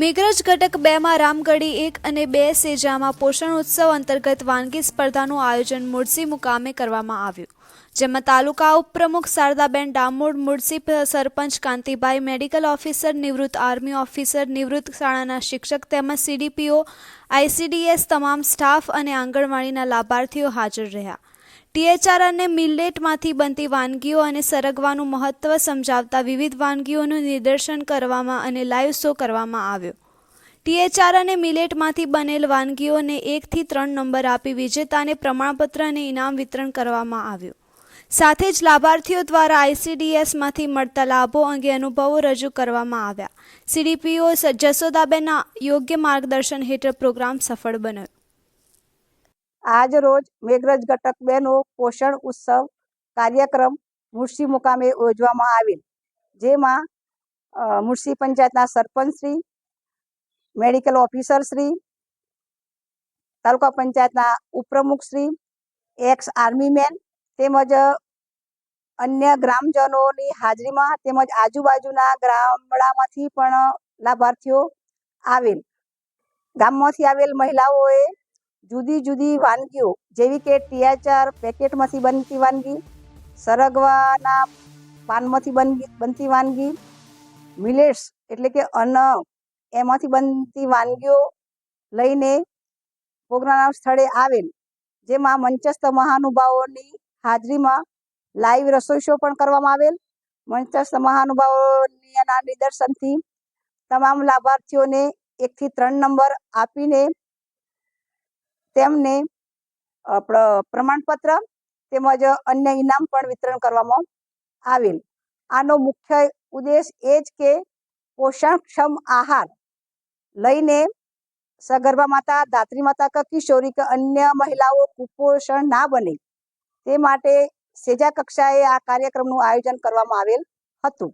મેઘરજ ઘટક બેમાં રામગઢી એક અને બે સેજામાં પોષણ ઉત્સવ અંતર્ગત વાનગી સ્પર્ધાનું આયોજન મુરસી મુકામે કરવામાં આવ્યું, જેમાં તાલુકા ઉપપ્રમુખ શારદાબેન ડામોડ મુરસી સરપંચ કાંતિભાઈ મેડિકલ ઓફિસર, નિવૃત્ત આર્મી ઓફિસર, નિવૃત્ત શાળાના શિક્ષક તેમજ સીડીપીઓ, આઈસીડીએસ તમામ સ્ટાફ અને આંગણવાડીના લાભાર્થીઓ હાજર રહ્યા. ટીએચઆર અને મિલેટમાંથી બનતી વાનગીઓ અને સરગવાનું મહત્વ સમજાવતા વિવિધ વાનગીઓનું નિદર્શન કરવામાં અને લાઈવ શો કરવામાં આવ્યો. ટીએચઆર અને મિલેટમાંથી બનેલ વાનગીઓને એકથી ત્રણ નંબર આપી વિજેતાને પ્રમાણપત્ર અને ઇનામ વિતરણ કરવામાં આવ્યું. સાથે જ લાભાર્થીઓ દ્વારા આઈસીડીએસમાંથી મળતા લાભો અંગે અનુભવો રજૂ કરવામાં આવ્યા. સીડીપીઓ જસોદાબેનના યોગ્ય માર્ગદર્શન હેઠળ પ્રોગ્રામ સફળ બન્યો. આજ રોજ મેઘરજ ઘટક બેનો પોષણ ઉત્સવ કાર્યક્રમ મુર્શી મુકામે યોજવામાં આવેલ, જેમાં મુર્શી પંચાયતના સરપંચ શ્રી, મેડિકલ ઓફિસર શ્રી, તાલુકા પંચાયતના ઉપપ્રમુખશ્રી એક્સ આર્મી મેન તેમજ અન્ય ગ્રામજનોની હાજરીમાં તેમજ આજુબાજુના ગામડામાંથી પણ લાભાર્થીઓ આવેલ. ગામમાંથી આવેલ મહિલાઓએ જુદી જુદી વાનગીઓ, જેવી કે ટીયાચાર પેકેટમાંથી બનતી વાનગી, સરગવાના પાનમાંથી બનગી, બનતી વાનગી, મિલેટ્સ એટલે કે અન્ન, એમાંથી બનતી વાનગીઓ લઈને પ્રોગ્રામ સ્થળે આવેલ, જેમાં મંચસ્થ મહાનુભાવોની હાજરીમાં લાઈવ રસોઈ શો પણ કરવામાં આવેલ. મંચસ્થ મહાનુભાવોની નિદર્શનથી તમામ લાભાર્થીઓને એકથી ત્રણ નંબર આપીને તેમને પ્રમાણપત્ર તેમજ અન્ય ઇનામ પણ વિતરણ કરવામાં આવેલ. આનો મુખ્ય ઉદ્દેશ એ જ કે પોષણક્ષમ આહાર લઈને સગર્ભા માતા ધાત્રી માતા કે કિશોરી કે અન્ય મહિલાઓ કુપોષણ ના બને તે માટે સેજા કક્ષાએ આ કાર્યક્રમનું આયોજન કરવામાં આવેલ હતું.